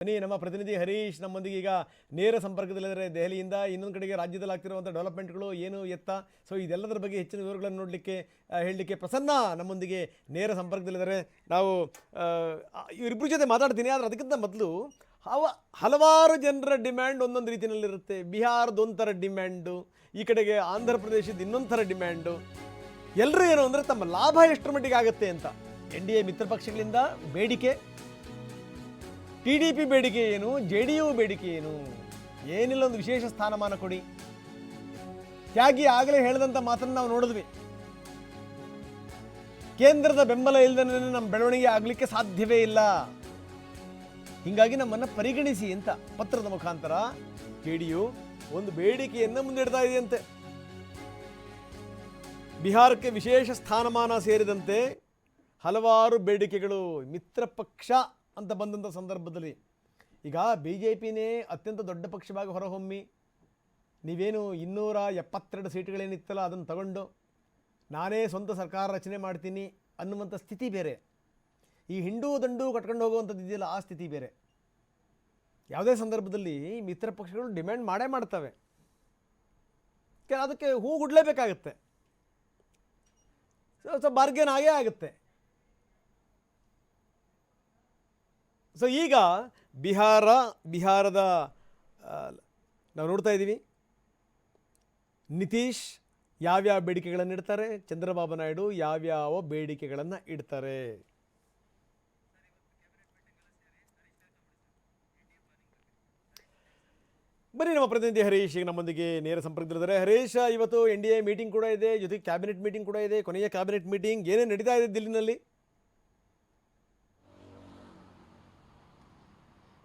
ಬನ್ನಿ, ನಮ್ಮ ಪ್ರತಿನಿಧಿ ಹರೀಶ್ ನಮ್ಮೊಂದಿಗೆ ಈಗ ನೇರ ಸಂಪರ್ಕದಲ್ಲಿದ್ದಾರೆ. ದೆಹಲಿಯಿಂದ ಇನ್ನೊಂದು ಕಡೆಗೆ ರಾಜ್ಯದಲ್ಲಿ ಆಗ್ತಿರುವಂಥ ಡೆವಲಪ್ಮೆಂಟ್ಗಳು ಏನು ಎತ್ತ? ಸೊ ಇದೆಲ್ಲದರ ಬಗ್ಗೆ ಹೆಚ್ಚಿನ ವಿವರಗಳನ್ನು ನೋಡಲಿಕ್ಕೆ ಹೇಳಲಿಕ್ಕೆ ಪ್ರಸನ್ನ ನಮ್ಮೊಂದಿಗೆ ನೇರ ಸಂಪರ್ಕದಲ್ಲಿದ್ದಾರೆ. ನಾವು ಇಬ್ಬರ ಜೊತೆ ಮಾತಾಡ್ತೀನಿ, ಆದರೆ ಅದಕ್ಕಿಂತ ಮೊದಲು ಹವ, ಹಲವಾರು ಜನರ ಡಿಮ್ಯಾಂಡ್ ಒಂದೊಂದು ರೀತಿಯಲ್ಲಿರುತ್ತೆ. ಬಿಹಾರದ ಒಂಥರ ಡಿಮ್ಯಾಂಡು, ಈ ಕಡೆಗೆ ಆಂಧ್ರ ಪ್ರದೇಶದ ಇನ್ನೊಂದು ಥರ ಡಿಮ್ಯಾಂಡು. ಎಲ್ಲರೂ ಏನು ಅಂದರೆ ತಮ್ಮ ಲಾಭ ಎಷ್ಟರ ಮಟ್ಟಿಗೆ ಆಗುತ್ತೆ ಅಂತ. ಎನ್ ಡಿ ಎ ಮಿತ್ರ ಪಕ್ಷಗಳಿಂದ ಬೇಡಿಕೆ ಟಿ ಡಿ ಪಿ ಬೇಡಿಕೆ ಏನು? ಜೆ ಡಿ ಯು ಬೇಡಿಕೆ ಏನು? ಏನಿಲ್ಲ, ಒಂದು ವಿಶೇಷ ಸ್ಥಾನಮಾನ ಕೊಡಿ. ತ್ಯಾಗಿ ಆಗಲೇ ಹೇಳಿದಂಥ ಮಾತನ್ನು ನಾವು ನೋಡಿದ್ವಿ. ಕೇಂದ್ರದ ಬೆಂಬಲ ಇಲ್ಲದೇ ನಮ್ಮ ಬೆಳವಣಿಗೆ ಆಗಲಿಕ್ಕೆ ಸಾಧ್ಯವೇ ಇಲ್ಲ. ಹೀಗಾಗಿ ನಮ್ಮನ್ನು ಪರಿಗಣಿಸಿ ಅಂತ ಪತ್ರದ ಮುಖಾಂತರ ಜೆ ಡಿ ಯು ಒಂದು ಬೇಡಿಕೆಯನ್ನು ಮುಂದಿಡ್ತಾ ಇದೆಯಂತೆ. ಬಿಹಾರಕ್ಕೆ ವಿಶೇಷ ಸ್ಥಾನಮಾನ ಸೇರಿದಂತೆ ಹಲವಾರು ಬೇಡಿಕೆಗಳು, ಮಿತ್ರ ಪಕ್ಷ ಅಂತ ಬಂದಂಥ ಸಂದರ್ಭದಲ್ಲಿ ಈಗ ಬಿ ಜೆ ಪಿನೇ ಅತ್ಯಂತ ದೊಡ್ಡ ಪಕ್ಷವಾಗಿ ಹೊರಹೊಮ್ಮಿ ನೀವೇನು ಇನ್ನೂರ ಎಪ್ಪತ್ತೆರಡು ಸೀಟ್ಗಳೇನಿತ್ತಲ್ಲ ಅದನ್ನು ತಗೊಂಡು ನಾನೇ ಸ್ವಂತ ಸರ್ಕಾರ ರಚನೆ ಮಾಡ್ತೀನಿ ಅನ್ನುವಂಥ ಸ್ಥಿತಿ ಬೇರೆ. ಈ ಹಿಂಡೂ ದಂಡು ಕಟ್ಕೊಂಡು ಹೋಗುವಂಥದ್ದು ಇದೆಯಲ್ಲ ಆ ಸ್ಥಿತಿ ಬೇರೆ. ಯಾವುದೇ ಸಂದರ್ಭದಲ್ಲಿ ಮಿತ್ರ ಪಕ್ಷಗಳು ಡಿಮ್ಯಾಂಡ್ ಮಾಡೇ ಮಾಡ್ತವೆ. ಅದಕ್ಕೆ ಹೂ ಗುಡ್ಲೇಬೇಕಾಗತ್ತೆ. ಸ್ವಲ್ಪ ಬಾರ್ಗೇನ್ ಆಗೇ ಆಗುತ್ತೆ. ಸೊ ಈಗ ಬಿಹಾರ, ಬಿಹಾರದ ನಾವು ನೋಡ್ತಾ ಇದ್ದೀವಿ. ನಿತೀಶ್ ಯಾವ್ಯಾವ ಬೇಡಿಕೆಗಳನ್ನು ಇಡ್ತಾರೆ? ಚಂದ್ರಬಾಬು ನಾಯ್ಡು ಯಾವ್ಯಾವ ಬೇಡಿಕೆಗಳನ್ನು ಇಡ್ತಾರೆ? ಬನ್ನಿ ನಮ್ಮ ಪ್ರತಿನಿಧಿ ಹರೀಶ್, ಈಗ ನಮ್ಮೊಂದಿಗೆ ನೇರ ಸಂಪರ್ಕದಲ್ಲಿದ್ದಾರೆ ಹರೀಶ್, ಇವತ್ತು ಎನ್ ಡಿ ಎ ಮೀಟಿಂಗ್ ಕೂಡ ಇದೆ, ಜೊತೆಗೆ ಕ್ಯಾಬಿನೆಟ್ ಮೀಟಿಂಗ್ ಕೂಡ ಇದೆ. ಕೊನೆಯ ಕ್ಯಾಬಿನೆಟ್ ಮೀಟಿಂಗ್ ಏನೇನು ನಡೀತಾ ಇದೆ ದಿಲ್ಲಿನಲ್ಲಿ?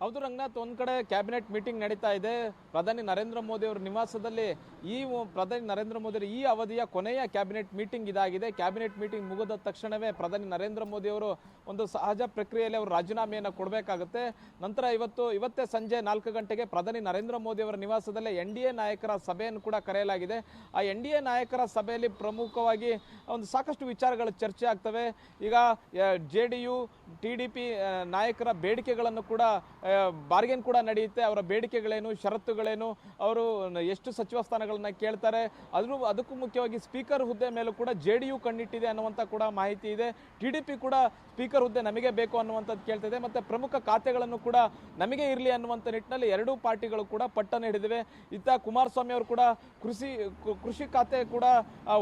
ಹೌದು ರಂಗನಾಥ್, ಒಂದ್ ಕಡೆ ಕ್ಯಾಬಿನೆಟ್ ಮೀಟಿಂಗ್ ನಡೀತಾ ಇದೆ. ಪ್ರಧಾನಿ ನರೇಂದ್ರ ಮೋದಿ ಅವರ ನಿವಾಸದಲ್ಲಿ ಈ ಪ್ರಧಾನಿ ನರೇಂದ್ರ ಮೋದಿ ಈ ಅವಧಿಯ ಕೊನೆಯ ಕ್ಯಾಬಿನೆಟ್ ಮೀಟಿಂಗ್ ಇದಾಗಿದೆ. ಕ್ಯಾಬಿನೆಟ್ ಮೀಟಿಂಗ್ ಮುಗಿದ ತಕ್ಷಣವೇ ಪ್ರಧಾನಿ ನರೇಂದ್ರ ಮೋದಿ ಅವರು ಒಂದು ಸಹಜ ಪ್ರಕ್ರಿಯೆಯಲ್ಲಿ ಅವರು ರಾಜೀನಾಮೆಯನ್ನು ಕೊಡಬೇಕಾಗುತ್ತೆ. ನಂತರ ಇವತ್ತು, ಇವತ್ತೇ ಸಂಜೆ ನಾಲ್ಕು ಗಂಟೆಗೆ ಪ್ರಧಾನಿ ನರೇಂದ್ರ ಮೋದಿ ಅವರ ನಿವಾಸದಲ್ಲೇ ಎನ್ ಡಿ ಎ ನಾಯಕರ ಸಭೆಯನ್ನು ಕೂಡ ಕರೆಯಲಾಗಿದೆ. ಆ ಎನ್ ಡಿ ಎ ನಾಯಕರ ಸಭೆಯಲ್ಲಿ ಪ್ರಮುಖವಾಗಿ ಒಂದು ಸಾಕಷ್ಟು ವಿಚಾರಗಳು ಚರ್ಚೆ ಆಗ್ತವೆ. ಈಗ J D U, T D P ನಾಯಕರ ಬೇಡಿಕೆಗಳನ್ನು ಕೂಡ ಬಾರ್ಗೇನ್ ಕೂಡ ನಡೆಯುತ್ತೆ. ಅವರ ಬೇಡಿಕೆಗಳೇನು ಷರತ್ತುಗಳೇನು ಅವರು ಎಷ್ಟು ಸಚಿವ ಸ್ಥಾನಗಳನ್ನ ಕೇಳ್ತಾರೆ. ಅದ್ರ ಅದಕ್ಕೂ ಮುಖ್ಯವಾಗಿ ಸ್ಪೀಕರ್ ಹುದ್ದೆ ಮೇಲೂ ಕೂಡ ಜೆ ಡಿ ಯು ಕಣ್ಣಿಟ್ಟಿದೆ ಅನ್ನುವಂಥ ಕೂಡ ಮಾಹಿತಿ ಇದೆ. ಟಿ ಡಿ ಪಿ ಕೂಡ ಸ್ಪೀಕರ್ ಹುದ್ದೆ ನಮಗೆ ಬೇಕು ಅನ್ನುವಂಥದ್ದು ಕೇಳ್ತಿದೆ ಮತ್ತು ಪ್ರಮುಖ ಖಾತೆಗಳನ್ನು ಕೂಡ ನಮಗೆ ಇರಲಿ ಅನ್ನುವಂಥ ನಿಟ್ಟಿನಲ್ಲಿ ಎರಡೂ ಪಾರ್ಟಿಗಳು ಕೂಡ ಪಟ್ಟನ್ನು ಹಿಡಿದಿವೆ ಇತ್ತ ಕುಮಾರಸ್ವಾಮಿ ಅವರು ಕೂಡ ಕೃಷಿ ಕೃಷಿ ಖಾತೆ ಕೂಡ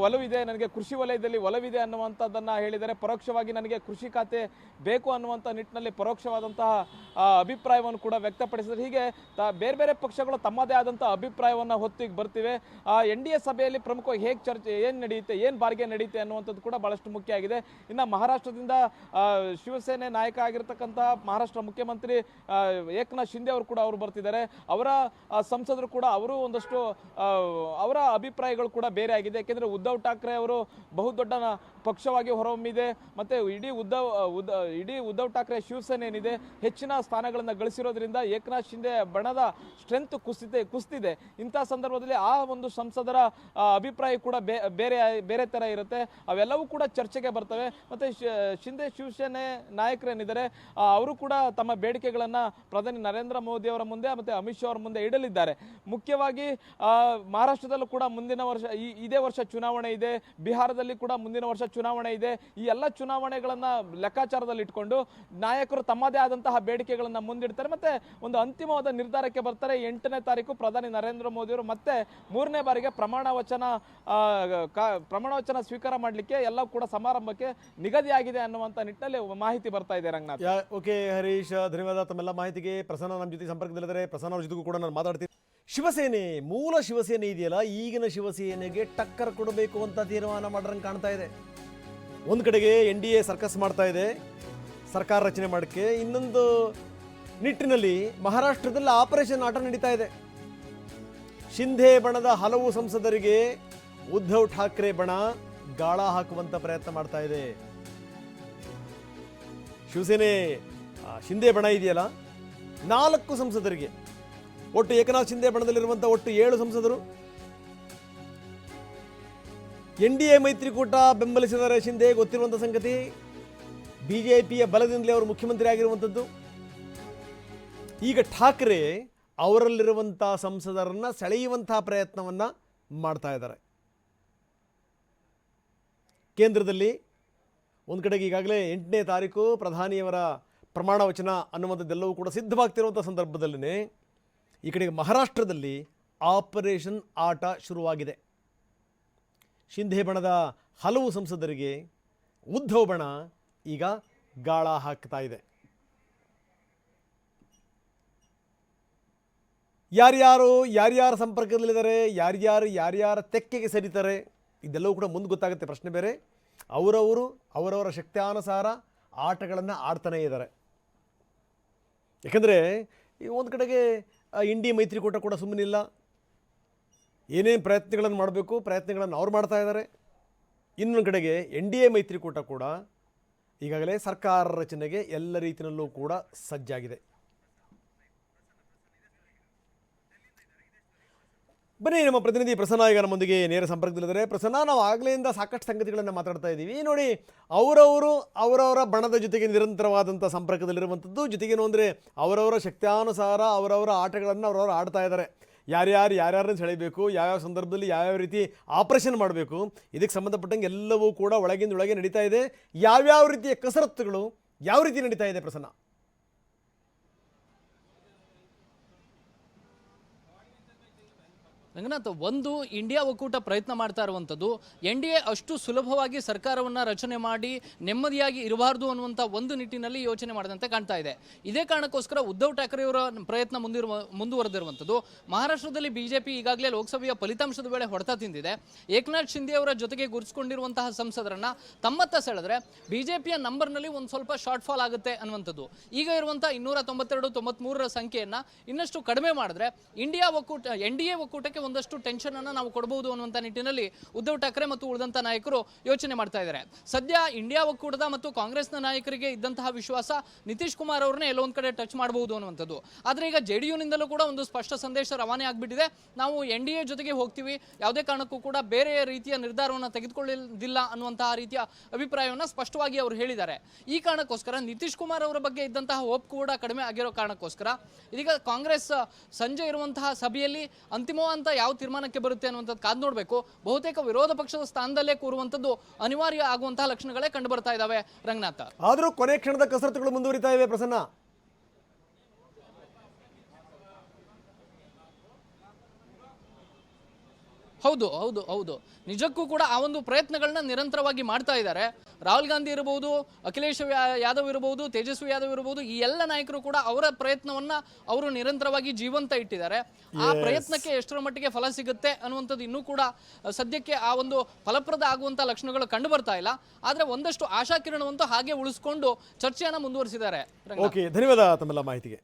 ಒಲವಿದೆ. ನನಗೆ ಕೃಷಿ ವಲಯದಲ್ಲಿ ಒಲವಿದೆ ಅನ್ನುವಂಥದ್ದನ್ನು ಹೇಳಿದರೆ ಪರೋಕ್ಷವಾಗಿ ನನಗೆ ಕೃಷಿ ಖಾತೆ ಬೇಕು ಅನ್ನುವಂಥ ನಿಟ್ಟಿನಲ್ಲಿ ಪರೋಕ್ಷವಾದಂತಹ ಆ, ಅಭಿಪ್ರಾಯವನ್ನು ಕೂಡ ವ್ಯಕ್ತಪಡಿಸಿದ್ರು. ಹೀಗೆ ಬೇರೆ ಬೇರೆ ಪಕ್ಷಗಳು ತಮ್ಮದೇ ಆದಂತಹ ಅಭಿಪ್ರಾಯವನ್ನು ಹೊತ್ತಿಗೆ ಬರ್ತಿವೆ. ಎನ್ ಡಿ ಎ ಸಭೆಯಲ್ಲಿ ಪ್ರಮುಖವಾಗಿ ಹೇಗೆ ಚರ್ಚೆ, ಏನು ನಡೆಯುತ್ತೆ, ಏನು ಬಾರ್ಗೆ ನಡೆಯುತ್ತೆ ಅನ್ನುವಂಥದ್ದು ಕೂಡ ಬಹಳಷ್ಟು ಮುಖ್ಯ ಆಗಿದೆ. ಇನ್ನು ಮಹಾರಾಷ್ಟ್ರದಿಂದ ಶಿವಸೇನೆ ನಾಯಕ ಆಗಿರ್ತಕ್ಕಂತಹ ಮಹಾರಾಷ್ಟ್ರ ಮುಖ್ಯಮಂತ್ರಿ ಏಕನಾಥ್ ಶಿಂದೆ ಅವರು ಕೂಡ ಅವರು ಬರ್ತಿದ್ದಾರೆ. ಅವರ ಸಂಸದರು ಕೂಡ ಅವರು ಒಂದಷ್ಟು ಅವರ ಅಭಿಪ್ರಾಯಗಳು ಕೂಡ ಬೇರೆ ಆಗಿದೆ. ಯಾಕೆಂದ್ರೆ ಉದ್ಧವ್ ಠಾಕ್ರೆ ಅವರು ಬಹುದೊಡ್ಡ ಪಕ್ಷವಾಗಿ ಹೊರಹೊಮ್ಮಿದೆ. ಮತ್ತೆ ಇಡೀ ಉದ್ಧವ್ ಉದ್ದ ಇಡೀ ಉದ್ಧವ್ ಠಾಕ್ರೆ ಶಿವಸೇನೆ ಏನಿದೆ, ಹೆಚ್ಚಿನ ಸ್ಥಾನಗಳನ್ನು ಗಳಿಸಿರೋದ್ರಿಂದ ಏಕನಾಥ್ ಶಿಂದೆ ಬಣದ ಸ್ಟ್ರೆಂತ್ ಕುಸಿತೆ ಕುಸಿತಿದೆ. ಇಂಥ ಸಂದರ್ಭದಲ್ಲಿ ಆ ಒಂದು ಸಂಸದರ ಅಭಿಪ್ರಾಯ ಕೂಡ ಬೇರೆ ಬೇರೆ ತರ ಇರುತ್ತೆ. ಅವೆಲ್ಲವೂ ಕೂಡ ಚರ್ಚೆಗೆ ಬರ್ತವೆ. ಮತ್ತೆ ಶಿಂದೆ ಶಿವಸೇನೆ ನಾಯಕರೇನಿದ್ದಾರೆ ಅವರು ಕೂಡ ತಮ್ಮ ಬೇಡಿಕೆಗಳನ್ನು ಪ್ರಧಾನಿ ನರೇಂದ್ರ ಮೋದಿ ಅವರ ಮುಂದೆ ಮತ್ತೆ ಅಮಿತ್ ಶಾ ಅವರ ಮುಂದೆ ಇಡಲಿದ್ದಾರೆ. ಮುಖ್ಯವಾಗಿ ಮಹಾರಾಷ್ಟ್ರದಲ್ಲೂ ಕೂಡ ಮುಂದಿನ ವರ್ಷ ಈ, ಇದೇ ವರ್ಷ ಚುನಾವಣೆ ಇದೆ. ಬಿಹಾರದಲ್ಲಿ ಕೂಡ ಮುಂದಿನ ವರ್ಷ ಚುನಾವಣೆ ಇದೆ. ಈ ಎಲ್ಲ ಚುನಾವಣೆಗಳನ್ನು ಲೆಕ್ಕಾಚಾರದಲ್ಲಿ ಇಟ್ಕೊಂಡು ನಾಯಕರು ತಮ್ಮದೇ ಆದಂತಹ ಬೇಡಿಕೆಗಳನ್ನು ಮುಂದಿಡ್ತಾರೆ. ಮತ್ತೆ ಒಂದು ಅಂತಿಮವಾದ ನಿರ್ಧಾರಕ್ಕೆ ಬರ್ತಾರೆ. ಎಂಟನೇ ತಾರೀಕು ಪ್ರಧಾನಿ ನರೇಂದ್ರ ಮೋದಿ ಅವರು ಮತ್ತೆ ಮೂರನೇ ಬಾರಿಗೆ ಪ್ರಮಾಣ ವಚನ ಪ್ರಮಾಣ ವಚನ ಸ್ವೀಕಾರ ಮಾಡಲಿಕ್ಕೆ ಎಲ್ಲ ಕೂಡ ಸಮಾರಂಭಕ್ಕೆ ನಿಗದಿಯಾಗಿದೆ ಅನ್ನುವಂಥ ನಿಟ್ಟಿನಲ್ಲಿ ಮಾಹಿತಿ ಬರ್ತಾ ಇದೆ ರಂಗನಾಥ್. ಓಕೆ ಹರೀಶ್, ಧನ್ಯವಾದ ತಮ್ಮೆಲ್ಲ ಮಾಹಿತಿಗೆ. ಪ್ರಸನ್ನ ನಮ್ಮ ಜೊತೆ ಸಂಪರ್ಕದಲ್ಲಿದ್ದಾರೆ. ಪ್ರಸನ್ನ ಅವ್ರ ಜೊತೆಗೂ ಕೂಡ ನಾನು ಮಾತಾಡ್ತೀನಿ. ಶಿವಸೇನೆ, ಮೂಲ ಶಿವಸೇನೆ ಇದೆಯಲ್ಲ, ಈಗಿನ ಶಿವಸೇನೆಗೆ ಟಕ್ಕರ್ ಕೊಡಬೇಕು ಅಂತ ತೀರ್ಮಾನ ಮಾಡ್ರಂಗೆ ಕಾಣ್ತಾ ಇದೆ. ಒಂದು ಕಡೆಗೆ ಎನ್ ಡಿ ಎ ಸರ್ಕಸ್ ಮಾಡ್ತಾ ಇದೆ. ಸರ್ಕಾರ ರಚನೆ ಮಾಡೋಕ್ಕೆ ಇನ್ನೊಂದು ನಿಟ್ಟಿನಲ್ಲಿ ಮಹಾರಾಷ್ಟ್ರದಲ್ಲಿ ಆಪರೇಷನ್ ಆಟ ನಡೀತಾ ಇದೆ. ಶಿಂಧೆ ಬಣದ ಹಲವು ಸಂಸದರಿಗೆ ಉದ್ಧವ್ ಠಾಕ್ರೆ ಬಣ ಗಾಳ ಹಾಕುವಂತ ಪ್ರಯತ್ನ ಮಾಡ್ತಾ ಇದೆ. ಶಿವಸೇನೆ ಶಿಂಧೆ ಬಣ ಇದೆಯಲ್ಲ? ನಾಲ್ಕು ಸಂಸದರಿಗೆ, ಒಟ್ಟು ಏಕನಾಥ್ ಶಿಂದೆ ಬಣದಲ್ಲಿರುವಂತಹ ಒಟ್ಟು ಏಳು ಸಂಸದರು. ಎನ್ ಡಿ ಎ ಮೈತ್ರಿಕೂಟ ಬೆಂಬಲಿಸಿದರೆ ಶಿಂಧೆ ಗೊತ್ತಿರುವಂತಹ ಸಂಗತಿ. ಬಿಜೆಪಿಯ ಬಲದಿಂದಲೇ ಅವರು ಮುಖ್ಯಮಂತ್ರಿ ಆಗಿರುವಂಥದ್ದು ಈಗ ಠಾಕ್ರೆ ಅವರಲ್ಲಿರುವಂಥ ಸಂಸದರನ್ನು ಸೆಳೆಯುವಂಥ ಪ್ರಯತ್ನವನ್ನು ಮಾಡ್ತಾ ಇದ್ದಾರೆ. ಕೇಂದ್ರದಲ್ಲಿ ಒಂದು ಕಡೆಗೆ ಈಗಾಗಲೇ ಎಂಟನೇ ತಾರೀಕು ಪ್ರಧಾನಿಯವರ ಪ್ರಮಾಣ ವಚನ ಅನ್ನುವಂಥದ್ದೆಲ್ಲವೂ ಕೂಡ ಸಿದ್ಧವಾಗ್ತಿರುವಂಥ ಸಂದರ್ಭದಲ್ಲೇ ಈ ಕಡೆಗೆ ಮಹಾರಾಷ್ಟ್ರದಲ್ಲಿ ಆಪರೇಷನ್ ಆಟ ಶುರುವಾಗಿದೆ. ಶಿಂಧೆ ಬಣದ ಹಲವು ಸಂಸದರಿಗೆ ಉದ್ಧವ್ ಬಣ ಈಗ ಗಾಳ ಹಾಕ್ತಾ ಇದೆ. ಯಾರ್ಯಾರು, ಯಾರ್ಯಾರ ಸಂಪರ್ಕದಲ್ಲಿದ್ದಾರೆ, ಯಾರ್ಯಾರು, ಯಾರ್ಯಾರ ತೆಕ್ಕೆಗೆ ಸರಿತಾರೆ, ಇದೆಲ್ಲವೂ ಕೂಡ ಮುಂದೆ ಗೊತ್ತಾಗುತ್ತೆ ಪ್ರಶ್ನೆ ಬೇರೆ. ಅವರವರು, ಅವರವರ ಶಕ್ತಿಯಾನುಸಾರ ಆಟಗಳನ್ನು ಆಡ್ತಾನೇ ಇದ್ದಾರೆ. ಯಾಕಂದರೆ, ಈ ಒಂದು ಕಡೆಗೆ ಇಂಡಿ ಮೈತ್ರಿಕೂಟ ಕೂಡ ಸುಮ್ಮನಿಲ್ಲ. ಏನೇನು ಪ್ರಯತ್ನಗಳನ್ನು ಮಾಡಬೇಕು, ಪ್ರಯತ್ನಗಳನ್ನು ಅವ್ರು ಮಾಡ್ತಾ ಇದ್ದಾರೆ. ಇನ್ನೊಂದು ಕಡೆಗೆ ಎನ್ ಡಿ ಎ ಮೈತ್ರಿಕೂಟ ಕೂಡ ಈಗಾಗಲೇ ಸರ್ಕಾರ ರಚನೆಗೆ ಎಲ್ಲ ರೀತಿಯಲ್ಲೂ ಕೂಡ ಸಜ್ಜಾಗಿದೆ. ಬನ್ನಿ, ನಮ್ಮ ಪ್ರತಿನಿಧಿ ಪ್ರಸನ್ನ ಈಗ ನಮ್ಮೊಂದಿಗೆ ನೇರ ಸಂಪರ್ಕದಲ್ಲಿದ್ದಾರೆ. ಪ್ರಸನ್ನ, ನಾವು ಆಗಲೆಯಿಂದ ಸಾಕಷ್ಟು ಸಂಗತಿಗಳನ್ನು ಮಾತಾಡ್ತಾ ಇದ್ದೀವಿ. ನೋಡಿ, ಅವರವರು ಅವರವರ ಬಣದ ಜೊತೆಗೆ ನಿರಂತರವಾದಂಥ ಸಂಪರ್ಕದಲ್ಲಿರುವಂಥದ್ದು ಜೊತೆಗೇನು ಅಂದರೆ, ಅವರವರ ಶಕ್ತಿಯಾನುಸಾರ ಅವರವರ ಆಟಗಳನ್ನು ಅವರವರು ಆಡ್ತಾ ಇದ್ದಾರೆ. ಯಾರ್ಯಾರು, ಯಾರ್ಯಾರನ್ನು ಸೆಳೆಯಬೇಕು, ಯಾವ್ಯಾವ ಸಂದರ್ಭದಲ್ಲಿ ಯಾವ್ಯಾವ ರೀತಿ ಆಪರೇಷನ್ ಮಾಡಬೇಕು, ಇದಕ್ಕೆ ಸಂಬಂಧಪಟ್ಟಂಗೆ ಎಲ್ಲವೂ ಕೂಡ ಒಳಗಿಂದ ಒಳಗೆ ನಡೀತಾ ಇದೆ. ಯಾವ್ಯಾವ ರೀತಿಯ ಕಸರತ್ತುಗಳು, ಯಾವ ರೀತಿ ನಡೀತಾ ಇದೆ ಪ್ರಸನ್ನ? ರಂಗನಾಥ್, ಒಂದು ಇಂಡಿಯಾ ಒಕ್ಕೂಟ ಪ್ರಯತ್ನ ಮಾಡ್ತಾ ಇರುವಂಥದ್ದು, ಎನ್ ಡಿ ಎ ಅಷ್ಟು ಸುಲಭವಾಗಿ ಸರ್ಕಾರವನ್ನು ರಚನೆ ಮಾಡಿ ನೆಮ್ಮದಿಯಾಗಿ ಇರಬಾರ್ದು ಅನ್ನುವಂಥ ಒಂದು ನಿಟ್ಟಿನಲ್ಲಿ ಯೋಚನೆ ಮಾಡಿದಂತೆ ಕಾಣ್ತಾ ಇದೆ. ಇದೇ ಕಾರಣಕ್ಕೋಸ್ಕರ ಉದ್ಧವ್ ಠಾಕ್ರೆಯವರ ಪ್ರಯತ್ನ ಮುಂದಿರುವ, ಮುಂದುವರೆದಿರುವಂಥದ್ದು. ಮಹಾರಾಷ್ಟ್ರದಲ್ಲಿ ಬಿಜೆಪಿ ಈಗಾಗಲೇ ಲೋಕಸಭೆಯ ಫಲಿತಾಂಶದ ವೇಳೆ ಹೊಡೆತ ತಿಂದಿದೆ. ಏಕನಾಥ್ ಶಿಂದೆ ಅವರ ಜೊತೆಗೆ ಗುರುಸ್ಕೊಂಡಿರುವಂತಹ ಸಂಸದರನ್ನ ತಮ್ಮತ್ತ ಸೆಳೆದ್ರೆ ಬಿಜೆಪಿಯ ನಂಬರ್ನಲ್ಲಿ ಒಂದು ಸ್ವಲ್ಪ ಶಾರ್ಟ್ ಫಾಲ್ ಆಗುತ್ತೆ ಅನ್ನುವಂಥದ್ದು. ಈಗ ಇರುವಂತಹ ಇನ್ನೂರ ತೊಂಬತ್ತೆರಡು ತೊಂಬತ್ಮೂರರ ಸಂಖ್ಯೆಯನ್ನು ಇನ್ನಷ್ಟು ಕಡಿಮೆ ಮಾಡಿದ್ರೆ ಇಂಡಿಯಾ ಒಕ್ಕೂಟ, ಎನ್ ಡಿ ಎ ಒಕ್ಕೂಟಕ್ಕೆ ಒಂದಷ್ಟು ಟೆನ್ಷನ್ ಅನ್ನ ನಾವು ಕೊಡಬಹುದು ಅನ್ನುವಂಥ ನಿಟ್ಟಿನಲ್ಲಿ ಉದ್ಧವ್ ಠಾಕ್ರೆ ಮತ್ತು ಉಳಿದಂತ ನಾಯಕರು ಯೋಚನೆ ಮಾಡ್ತಾ ಇದ್ದಾರೆ. ಸದ್ಯ ಇಂಡಿಯಾ ಒಕ್ಕೂಟದ ಮತ್ತು ಕಾಂಗ್ರೆಸ್ನ ನಾಯಕರಿಗೆ ಇದ್ದಂತಹ ವಿಶ್ವಾಸ ನಿತೀಶ್ ಕುಮಾರ್ ಅವ್ರನ್ನೇ ಎಲ್ಲೋ ಒಂದ್ ಕಡೆ ಟಚ್ ಮಾಡಬಹುದು ಅನ್ನುವಂಥದ್ದು. ಆದ್ರೆ ಈಗ ಜೆ ಡಿ ಯುನಿಂದಲೂ ಕೂಡ ಒಂದು ಸ್ಪಷ್ಟ ಸಂದೇಶ ರವಾನೆ ಆಗ್ಬಿಟ್ಟಿದೆ. ನಾವು ಎನ್ ಡಿ ಜೊತೆಗೆ ಹೋಗ್ತೀವಿ. ಯಾವುದೇ ಕಾರಣಕ್ಕೂ ಕೂಡ ಬೇರೆ ರೀತಿಯ ನಿರ್ಧಾರವನ್ನು ತೆಗೆದುಕೊಳ್ಳಿಲ್ಲ ಅನ್ನುವಂತಹ ರೀತಿಯ ಅಭಿಪ್ರಾಯವನ್ನು ಸ್ಪಷ್ಟವಾಗಿ ಅವರು ಹೇಳಿದ್ದಾರೆ. ಈ ಕಾರಣಕ್ಕೋಸ್ಕರ ನಿತೀಶ್ ಕುಮಾರ್ ಅವರ ಬಗ್ಗೆ ಇದ್ದಂತಹ ಹೋಪ್ ಕೂಡ ಕಡಿಮೆ ಆಗಿರೋ ಕಾರಣಕ್ಕೋಸ್ಕರ ಇದೀಗ ಕಾಂಗ್ರೆಸ್ ಸಂಜೆ ಇರುವಂತಹ ಸಭೆಯಲ್ಲಿ ಅಂತಿಮವಂತ ಯಾವ ತೀರ್ಮಾನಕ್ಕೆ ಬರುತ್ತೆ ಅನ್ನುವಂಥದ್ದು ಕಾದು ನೋಡಬೇಕು. ಬಹುತೇಕ ವಿರೋಧ ಪಕ್ಷದ ಸ್ಥಾನದಲ್ಲೇ ಕೂರುವಂಥದ್ದು ಅನಿವಾರ್ಯ ಆಗುವಂತಹ ಲಕ್ಷಣಗಳೇ ಕಂಡು ಬರ್ತಾ ಇದಾವೆ ರಂಗನಾಥ. ಆದರೂ ಕೊನೆ ಕ್ಷಣದ ಕಸರತ್ತುಗಳು ಮುಂದುವರಿತಾ ಇವೆ ಪ್ರಸನ್ನ. ಹೌದು ಹೌದು ಹೌದು. ನಿಜಕ್ಕೂ ಕೂಡ ಆ ಒಂದು ಪ್ರಯತ್ನಗಳನ್ನ ನಿರಂತರವಾಗಿ ಮಾಡ್ತಾ ಇದ್ದಾರೆ. ರಾಹುಲ್ ಗಾಂಧಿ ಇರಬಹುದು ಅಖಿಲೇಶ್ ಯಾದವ್ ಇರಬಹುದು ತೇಜಸ್ವಿ ಯಾದವ್ ಇರಬಹುದು ಈ ಎಲ್ಲ ನಾಯಕರು ಕೂಡ ಅವರ ಪ್ರಯತ್ನವನ್ನ ಅವರು ನಿರಂತರವಾಗಿ ಜೀವಂತ ಇಟ್ಟಿದ್ದಾರೆ. ಆ ಪ್ರಯತ್ನಕ್ಕೆ ಎಷ್ಟರ ಮಟ್ಟಿಗೆ ಫಲ ಸಿಗುತ್ತೆ ಅನ್ನುವಂಥದ್ದು ಇನ್ನೂ ಕೂಡ ಸದ್ಯಕ್ಕೆ ಆ ಒಂದು ಫಲಪ್ರದ ಆಗುವಂತ ಲಕ್ಷಣಗಳು ಕಂಡು ಬರ್ತಾ ಇಲ್ಲ. ಆದ್ರೆ ಒಂದಷ್ಟು ಆಶಾಕಿರಣವಂತೂ ಹಾಗೆ ಉಳಿಸ್ಕೊಂಡು ಚರ್ಚೆಯನ್ನ ಮುಂದುವರಿಸಿದ್ದಾರೆ. ಓಕೆ ಧನ್ಯವಾದ ತಮ್ಮೆಲ್ಲ ಮಾಹಿತಿಗೆ.